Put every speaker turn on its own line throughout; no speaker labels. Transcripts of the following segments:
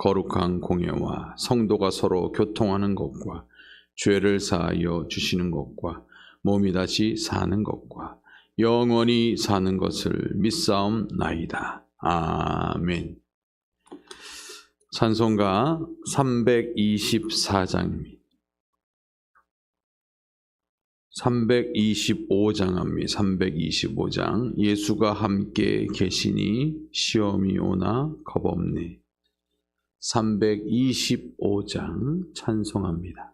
거룩한 공예와 성도가 서로 교통하는 것과 죄를 사하여 주시는 것과 몸이 다시 사는 것과 영원히 사는 것을 믿사옵나이다. 아멘. 찬송가 324장입니다. 325장 합니다. 325장. 예수가 함께 계시니 시험이 오나 겁없네. 325장 찬송합니다.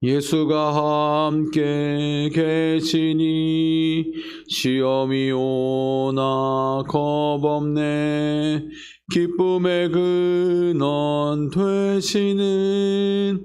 예수가 함께 계시니 시험이 오나 겁없네 기쁨의 근원 되시는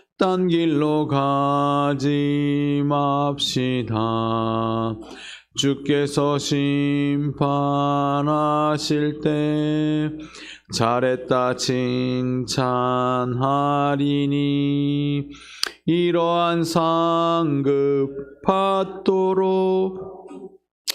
딴 길로 가지 맙시다. 주께서 심판하실 때 잘했다 칭찬하리니 이러한 상급 받도록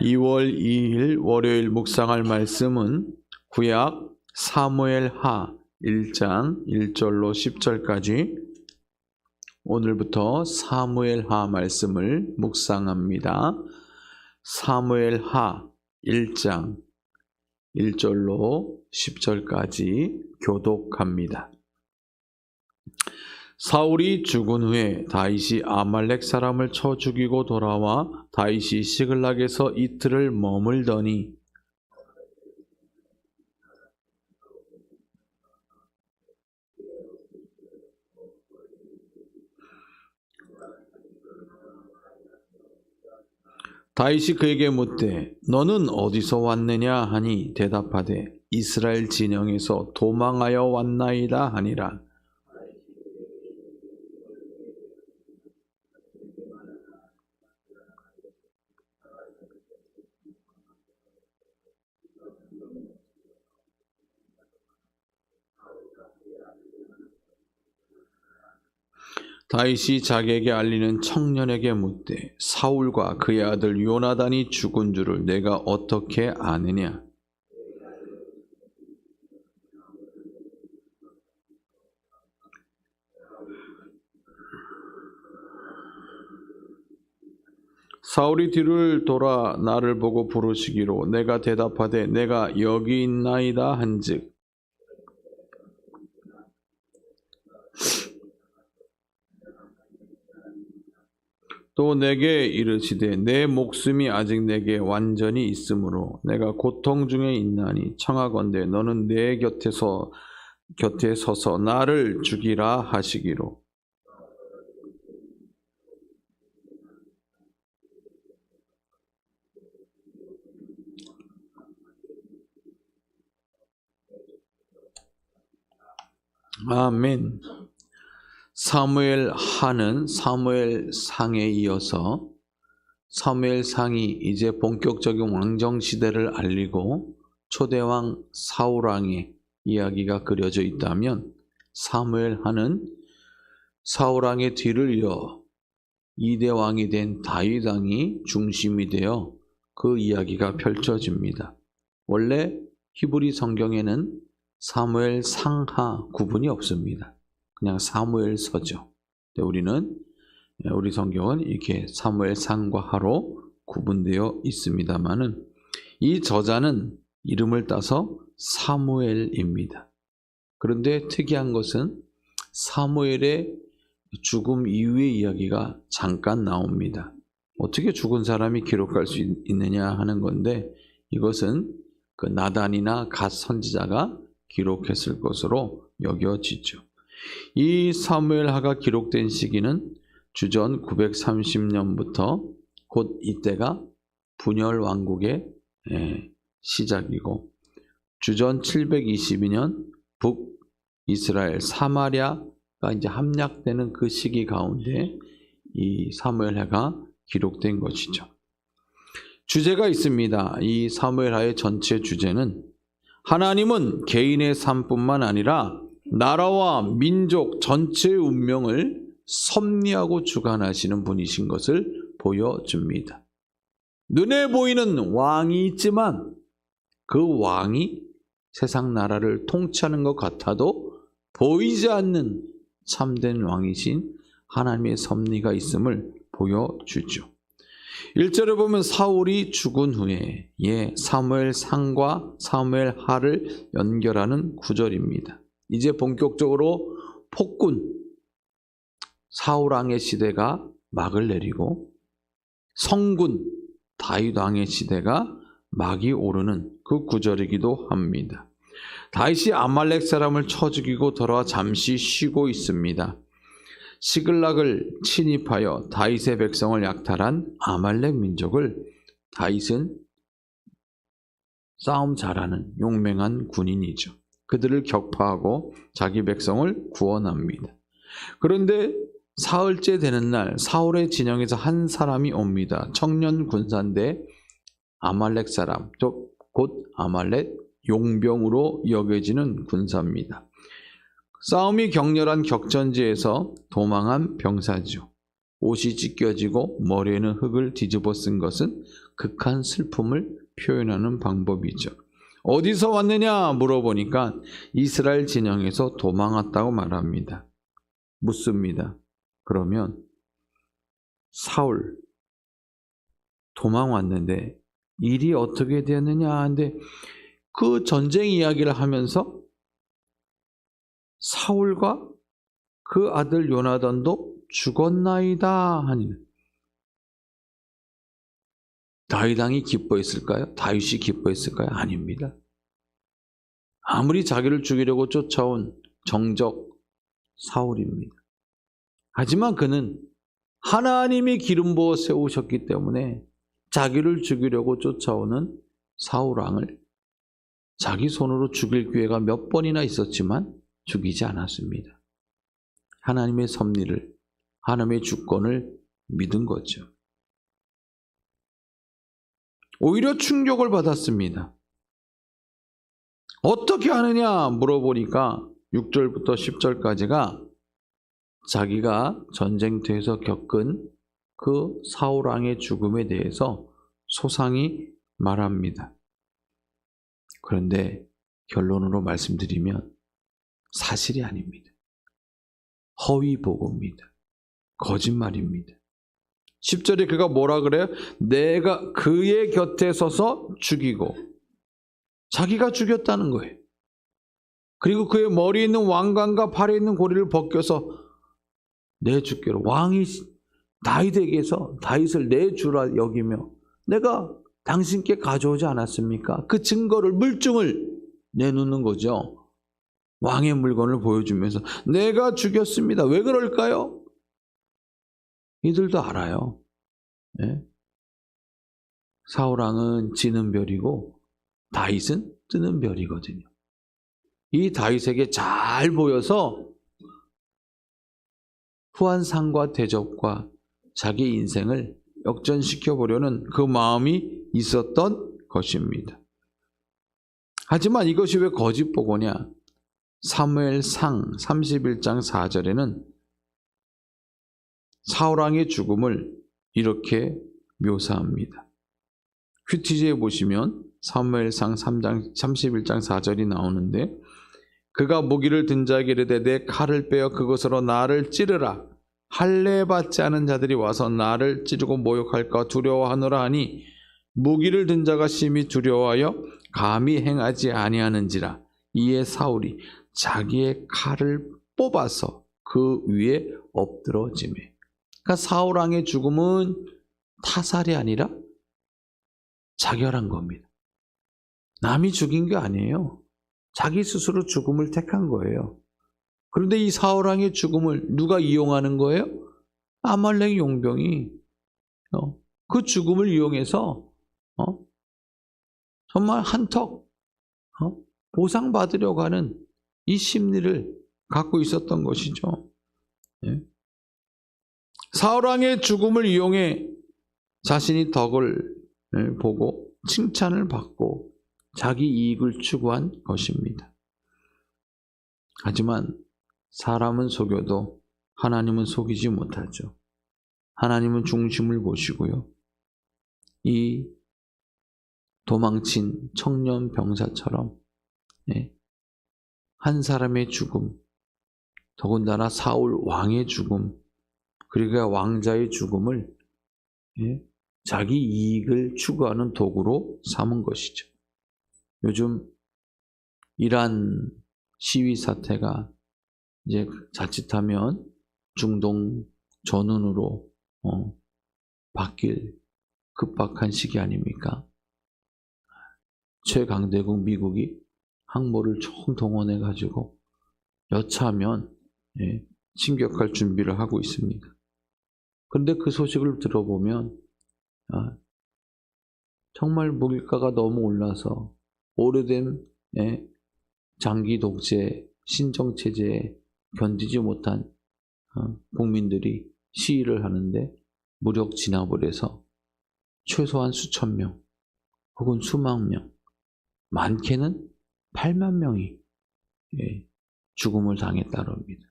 2월 2일 월요일 묵상할 말씀은 구약 사무엘 하 1장 1절로 10절까지 오늘부터 사무엘 하 말씀을 묵상합니다. 사무엘 하 1장 1절로 10절까지 교독합니다. 사울이 죽은 후에 다윗이 아말렉 사람을 쳐 죽이고 돌아와 다윗이 시글락에서 이틀을 머물더니 다윗이 그에게 묻되 너는 어디서 왔느냐? 하니 대답하되 이스라엘 진영에서 도망하여 왔나이다 하니라 다윗이 자기에게 알리는 청년에게 묻되 사울과 그의 아들 요나단이 죽은 줄을 내가 어떻게 아느냐? 사울이 뒤를 돌아 나를 보고 부르시기로 내가 대답하되 내가 여기 있나이다 한즉 또 내게 이르시되 내 목숨이 아직 내게 완전히 있으므로 내가 고통 중에 있나니 청하건대 너는 내 곁에서 곁에 서서 나를 죽이라 하시기로 아멘. 사무엘 하는 사무엘 상에 이어서 사무엘 상이 이제 본격적인 왕정 시대를 알리고 초대왕 사울왕의 이야기가 그려져 있다면 사무엘 하는 사울왕의 뒤를 이어 이대 왕이 된 다윗 왕이 중심이 되어 그 이야기가 펼쳐집니다. 원래 히브리 성경에는 사무엘 상하 구분이 없습니다. 그냥 사무엘서죠. 근데 우리는 예, 우리 성경은 이렇게 사무엘 상과 하로 구분되어 있습니다만은 이 저자는 이름을 따서 사무엘입니다. 그런데 특이한 것은 사무엘의 죽음 이후의 이야기가 잠깐 나옵니다. 어떻게 죽은 사람이 기록할 수 있- 있느냐 하는 건데 이것은 그 나단이나 갓 선지자가 기록했을 것으로 여겨지죠. 이 사무엘하가 기록된 시기는 주전 930년부터 곧 이때가 분열 왕국의 예, 시작이고 주전 722년 북 이스라엘 사마리아가 이제 함락되는 그 시기 가운데 이 사무엘하가 기록된 것이죠. 주제가 있습니다. 이 사무엘하의 전체 주제는 하나님은 개인의 삶뿐만 아니라 나라와 민족 전체의 운명을 섭리하고 주관하시는 분이신 것을 보여줍니다. 눈에 보이는 왕이 있지만 그 왕이 세상 나라를 통치하는 것 같아도 보이지 않는 참된 왕이신 하나님의 섭리가 있음을 보여주죠. 1절에 보면 사울이 죽은 후에 예, 사무엘 상과 사무엘 하를 연결하는 구절입니다. 이제 본격적으로 폭군 사울 왕의 시대가 막을 내리고 성군 다윗 왕의 시대가 막이 오르는 그 구절이기도 합니다. 다윗이 아말렉 사람을 쳐 죽이고 돌아와 잠시 쉬고 있습니다. 시글락을 침입하여 다윗의 백성을 약탈한 아말렉 민족을 다윗은 싸움 잘하는 용맹한 군인이죠. 그들을 격파하고 자기 백성을 구원합니다. 그런데 사흘째 되는 날 사울의 진영에서 한 사람이 옵니다. 청년 군사인데 아말렉 사람, 곧 아말렉 용병으로 여겨지는 군사입니다. 싸움이 격렬한 격전지에서 도망한 병사죠. 옷이 찢겨지고 머리에는 흙을 뒤집어 쓴 것은 극한 슬픔을 표현하는 방법이죠. 어디서 왔느냐 물어보니까 이스라엘 진영에서 도망왔다고 말합니다. 묻습니다. 그러면 사울 도망 왔는데 일이 어떻게 되었느냐 하는데 그 전쟁 이야기를 하면서 사울과 그 아들 요나단도 죽었나이다 하니 다윗왕이 기뻐했을까요? 다윗이 기뻐했을까요? 아닙니다. 아무리 자기를 죽이려고 쫓아온 정적 사울입니다. 하지만 그는 하나님이 기름 부어 세우셨기 때문에 자기를 죽이려고 쫓아오는 사울왕을 자기 손으로 죽일 기회가 몇 번이나 있었지만 죽이지 않았습니다. 하나님의 섭리를, 하나님의 주권을 믿은 거죠. 오히려 충격을 받았습니다. 어떻게 하느냐 물어보니까 6절부터 10절까지가 자기가 전쟁터에서 겪은 그 사울왕의 죽음에 대해서 소상히 말합니다. 그런데 결론으로 말씀드리면 사실이 아닙니다. 허위 보고입니다. 거짓말입니다. 10절에 그가 뭐라 그래요? 내가 그의 곁에 서서 죽이고 자기가 죽였다는 거예요. 그리고 그의 머리에 있는 왕관과 팔에 있는 고리를 벗겨서 내 주께로 왕이 다윗에게서 다윗을 내 주라 여기며 내가 당신께 가져오지 않았습니까? 그 증거를 물증을 내놓는 거죠. 왕의 물건을 보여주면서 내가 죽였습니다. 왜 그럴까요? 이들도 알아요. 예? 사울왕은 지는 별이고 다윗은 뜨는 별이거든요. 이 다윗에게 잘 보여서 후한상과 대접과 자기 인생을 역전시켜 보려는 그 마음이 있었던 것입니다. 하지만 이것이 왜 거짓 보고냐? 사무엘상 31장 4절에는 사울왕의 죽음을 이렇게 묘사합니다. 큐티지에 보시면 사무엘상 3장 31장 4절이 나오는데 그가 무기를 든 자에게 이르되 내 칼을 빼어 그것으로 나를 찌르라 할례 받지 않은 자들이 와서 나를 찌르고 모욕할까 두려워하노라 하니 무기를 든 자가 심히 두려워하여 감히 행하지 아니하는지라 이에 사울이 자기의 칼을 뽑아서 그 위에 엎드러지매 그러니까 사울 왕의 죽음은 타살이 아니라 자결한 겁니다. 남이 죽인 게 아니에요. 자기 스스로 죽음을 택한 거예요. 그런데 이 사울 왕의 죽음을 누가 이용하는 거예요? 아말렉 용병이 어, 그 죽음을 이용해서 어, 정말 한턱 어, 보상받으려고 하는 이 심리를 갖고 있었던 것이죠. 예? 사울왕의 죽음을 이용해 자신이 덕을 예, 보고 칭찬을 받고 자기 이익을 추구한 것입니다. 하지만 사람은 속여도 하나님은 속이지 못하죠. 하나님은 중심을 보시고요. 이 도망친 청년 병사처럼 예, 한 사람의 죽음, 더군다나 사울 왕의 죽음, 그리고 왕자의 죽음을 예, 자기 이익을 추구하는 도구로 삼은 것이죠. 요즘 이란 시위 사태가 이제 자칫하면 중동 전운으로 어, 바뀔 급박한 시기 아닙니까? 최강대국 미국이 항모를 총 동원해 가지고 여차하면 예, 침격할 준비를 하고 있습니다. 그런데 그 소식을 들어보면 아, 정말 물가가 너무 올라서 오래된 예, 장기 독재 신정 체제에 견디지 못한 어, 국민들이 시위를 하는데 무력 진압을 해서 최소한 수천 명 혹은 수만 명 많게는 8만 명이 예, 죽음을 당했다고 합니다.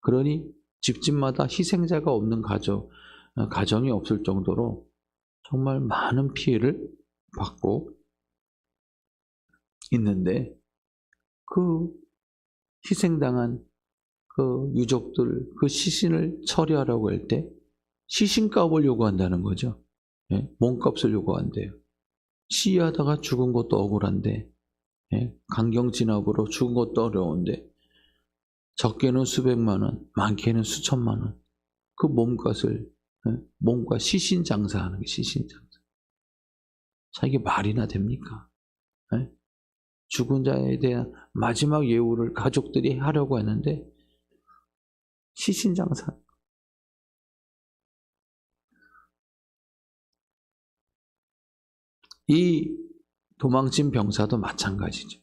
그러니 집집마다 희생자가 없는 가정, 어, 가정이 없을 정도로 정말 많은 피해를 받고 있는데 그 희생당한 그 유족들 그 시신을 처리하라고 할 때 시신값을 요구한다는 거죠. 예? 몸값을 요구한대요. 시위하다가 죽은 것도 억울한데 예? 강경 진압으로 죽은 것도 어려운데 적게는 수백만 원, 많게는 수천만 원. 그 몸값을 예? 몸과 시신 장사하는 게 시신 장사. 자 이게 말이나 됩니까? 예? 죽은 자에 대한 마지막 예우를 가족들이 하려고 했는데 시신 장사. 이 도망친 병사도 마찬가지죠.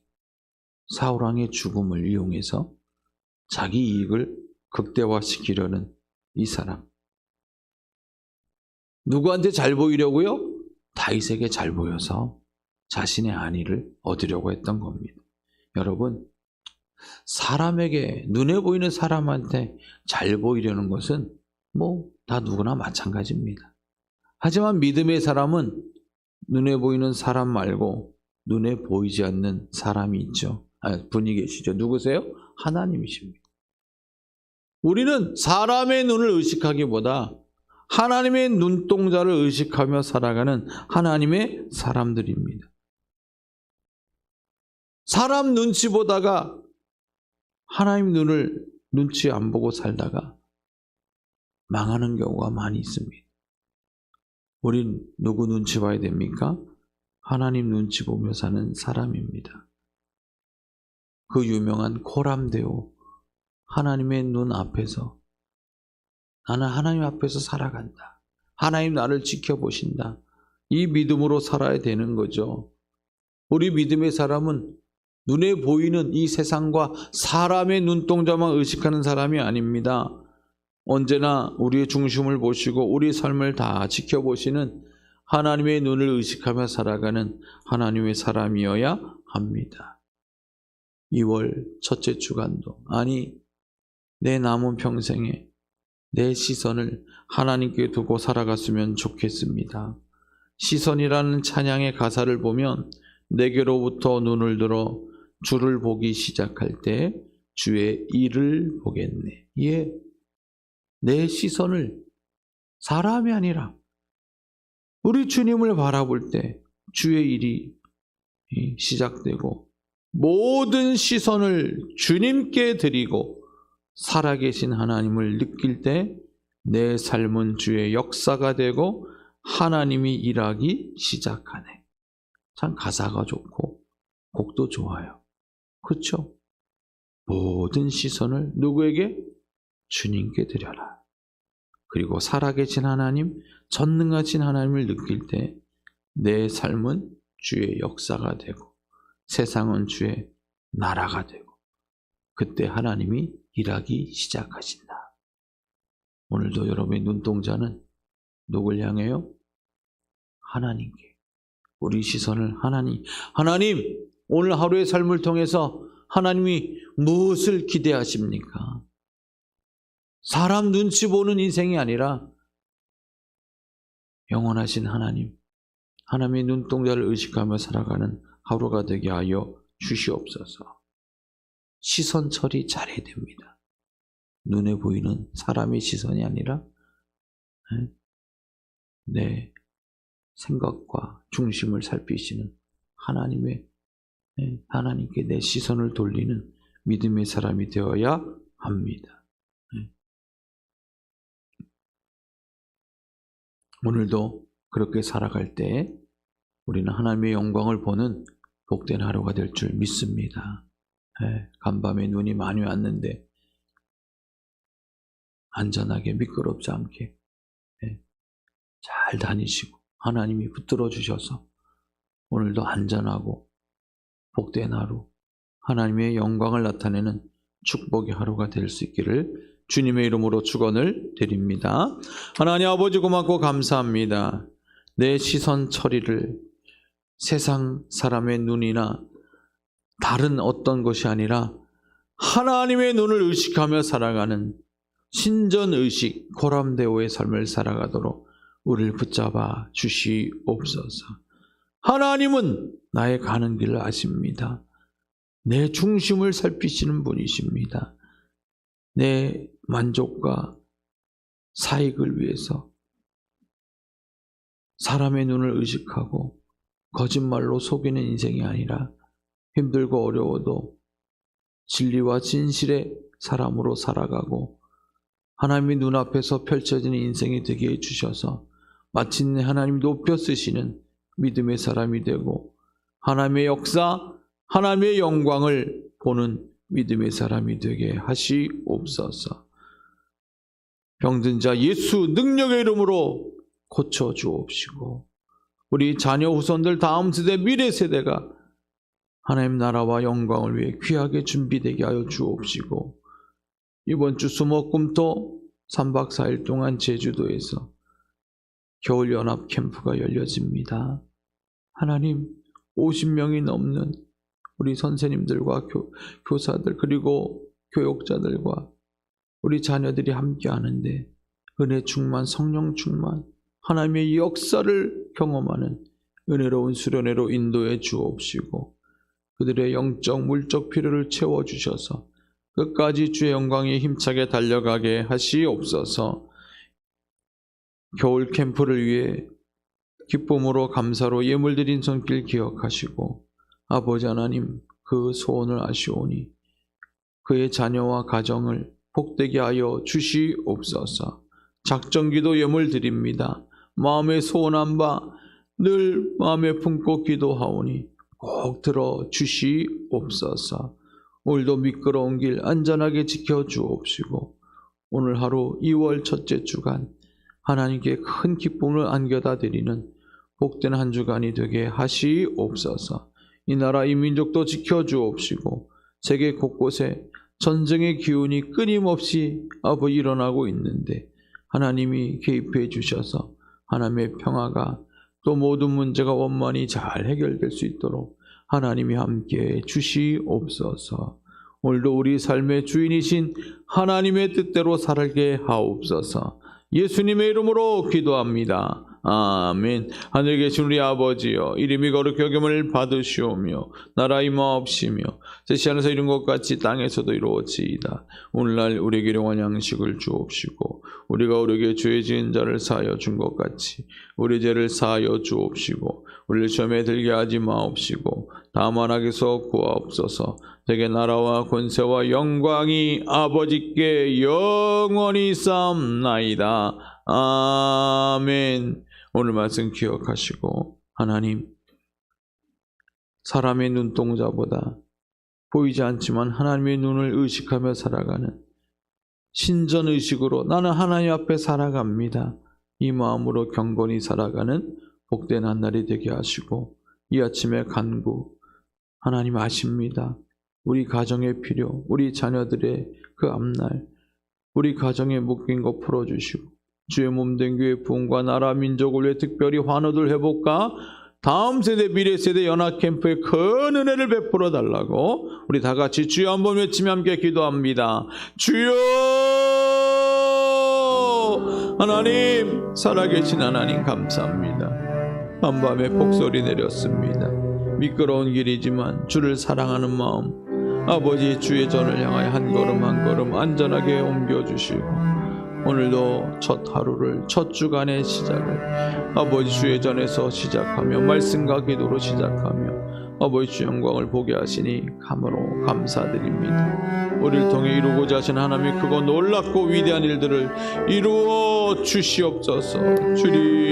사울왕의 죽음을 이용해서 자기 이익을 극대화시키려는 이 사람. 누구한테 잘 보이려고요? 다윗에게 잘 보여서 자신의 안위를 얻으려고 했던 겁니다. 여러분, 사람에게 눈에 보이는 사람한테 잘 보이려는 것은 뭐 다 누구나 마찬가지입니다. 하지만 믿음의 사람은 눈에 보이는 사람 말고 눈에 보이지 않는 사람이 있죠. 아, 분이 계시죠. 누구세요? 하나님이십니다. 우리는 사람의 눈을 의식하기보다 하나님의 눈동자를 의식하며 살아가는 하나님의 사람들입니다. 사람 눈치 보다가 하나님 눈을 눈치 안 보고 살다가 망하는 경우가 많이 있습니다. 우린 누구 눈치 봐야 됩니까? 하나님 눈치 보며 사는 사람입니다. 그 유명한 코람데오 하나님의 눈 앞에서 나는 하나님 앞에서 살아간다. 하나님 나를 지켜보신다. 이 믿음으로 살아야 되는 거죠. 우리 믿음의 사람은 눈에 보이는 이 세상과 사람의 눈동자만 의식하는 사람이 아닙니다. 언제나 우리의 중심을 보시고 우리 삶을 다 지켜보시는 하나님의 눈을 의식하며 살아가는 하나님의 사람이어야 합니다. 2월 첫째 주간도 아니 내 남은 평생에 내 시선을 하나님께 두고 살아갔으면 좋겠습니다. 시선이라는 찬양의 가사를 보면 내게로부터 눈을 들어 주를 보기 시작할 때 주의 일을 보겠네. 예. 내 시선을 사람이 아니라 우리 주님을 바라볼 때 주의 일이 시작되고 모든 시선을 주님께 드리고 살아계신 하나님을 느낄 때 내 삶은 주의 역사가 되고 하나님이 일하기 시작하네. 참 가사가 좋고 곡도 좋아요. 그렇죠? 모든 시선을 누구에게? 주님께 드려라. 그리고 살아계신 하나님, 전능하신 하나님을 느낄 때 내 삶은 주의 역사가 되고 세상은 주의 나라가 되고 그때 하나님이 일하기 시작하신다. 오늘도 여러분의 눈동자는 누굴 향해요? 하나님께. 우리 시선을 하나님, 하나님, 오늘 하루의 삶을 통해서 하나님이 무엇을 기대하십니까? 사람 눈치 보는 인생이 아니라 영원하신 하나님, 하나님의 눈동자를 의식하며 살아가는 하루가 되게 하여 주시옵소서. 시선 처리 잘해야 됩니다. 눈에 보이는 사람의 시선이 아니라 내 생각과 중심을 살피시는 하나님의 하나님께 내 시선을 돌리는 믿음의 사람이 되어야 합니다. 오늘도 그렇게 살아갈 때 우리는 하나님의 영광을 보는 복된 하루가 될 줄 믿습니다. 간밤에 눈이 많이 왔는데 안전하게 미끄럽지 않게 잘 다니시고 하나님이 붙들어 주셔서 오늘도 안전하고 복된 하루 하나님의 영광을 나타내는 축복의 하루가 될 수 있기를 주님의 이름으로 축원을 드립니다. 하나님 아버지 고맙고 감사합니다. 내 시선 처리를 세상 사람의 눈이나 다른 어떤 것이 아니라 하나님의 눈을 의식하며 살아가는 신전 의식 고람대오의 삶을 살아가도록 우리를 붙잡아 주시옵소서. 하나님은 나의 가는 길을 아십니다. 내 중심을 살피시는 분이십니다. 내 만족과 사익을 위해서 사람의 눈을 의식하고 거짓말로 속이는 인생이 아니라 힘들고 어려워도 진리와 진실의 사람으로 살아가고 하나님의 눈앞에서 펼쳐지는 인생이 되게 해주셔서 마침내 하나님 높여 쓰시는 믿음의 사람이 되고 하나님의 역사, 하나님의 영광을 보는 믿음의 사람이 되게 하시옵소서. 병든 자 예수 능력의 이름으로 고쳐 주옵시고 우리 자녀 후손들 다음 세대 미래 세대가 하나님 나라와 영광을 위해 귀하게 준비되게 하여 주옵시고 이번 주 수목금토 3박 4일 동안 제주도에서 겨울 연합 캠프가 열려집니다. 하나님 50명이 넘는 우리 선생님들과 교, 교사들 그리고 교육자들과 우리 자녀들이 함께 하는데 은혜 충만 성령 충만 하나님의 역사를 경험하는 은혜로운 수련회로 인도해 주옵시고 그들의 영적 물적 필요를 채워 주셔서 끝까지 주의 영광에 힘차게 달려가게 하시옵소서. 겨울 캠프를 위해 기쁨으로 감사로 예물 드린 손길 기억하시고 아버지 하나님 그 소원을 아시오니 그의 자녀와 가정을 복되게 하여 주시옵소서. 작정기도 예물 드립니다. 마음에 소원한 바 늘 마음에 품고 기도하오니 꼭 들어 주시옵소서. 오늘도 미끄러운 길 안전하게 지켜 주옵시고 오늘 하루 2월 첫째 주간 하나님께 큰 기쁨을 안겨다 드리는 복된 한 주간이 되게 하시옵소서. 이 나라 이 민족도 지켜 주옵시고 세계 곳곳에 전쟁의 기운이 끊임없이 아버 일어나고 있는데 하나님이 개입해 주셔서 하나님의 평화가 또 모든 문제가 원만히 잘 해결될 수 있도록 하나님이 함께 주시옵소서. 오늘도 우리 삶의 주인이신 하나님의 뜻대로 살게 하옵소서. 예수님의 이름으로 기도합니다. 아멘. 하늘에 계신 우리 아버지여, 이름이 거룩히 여김을 받으시오며, 나라 임하옵시며, 제시 하늘에서 이룬 것 같이 땅에서도 이루어지이다. 오늘날 우리에게 일용할 양식을 주옵시고, 우리가 우리에게 죄 지은 자를 사하여 준 것 같이, 우리 죄를 사하여 주옵시고, 우리를 시험에 들게 하지 마옵시고, 다만 악에서 구하옵소서, 되게 나라와 권세와 영광이 아버지께 영원히 쌓나이다. 아멘. 오늘 말씀 기억하시고 하나님 사람의 눈동자보다 보이지 않지만 하나님의 눈을 의식하며 살아가는 신전 의식으로 나는 하나님 앞에 살아갑니다. 이 마음으로 경건히 살아가는 복된 한 날이 되게 하시고 이 아침에 간구 하나님 아십니다. 우리 가정의 필요, 우리 자녀들의 그 앞날, 우리 가정에 묶인 거 풀어주시고 주의 몸 된 교회 부흥과 나라 민족을 위해 특별히 환호들 해볼까? 다음 세대 미래 세대 연합 캠프에 큰 은혜를 베풀어 달라고 우리 다 같이 주여 한번 외치며 함께 기도합니다. 주여 하나님 살아계신 하나님 감사합니다. 한밤에 폭설이 내렸습니다. 미끄러운 길이지만 주를 사랑하는 마음 아버지 주의 전을 향하여 한 걸음 한 걸음 안전하게 옮겨주시고 오늘도 첫 하루를 첫 주간의 시작을 아버지 주의 전에서 시작하며 말씀과 기도로 시작하며 아버지 주 영광을 보게 하시니 감으로 감사드립니다. 우리를 통해 이루고자 하신 하나님의 크고 놀랍고 위대한 일들을 이루어 주시옵소서 주님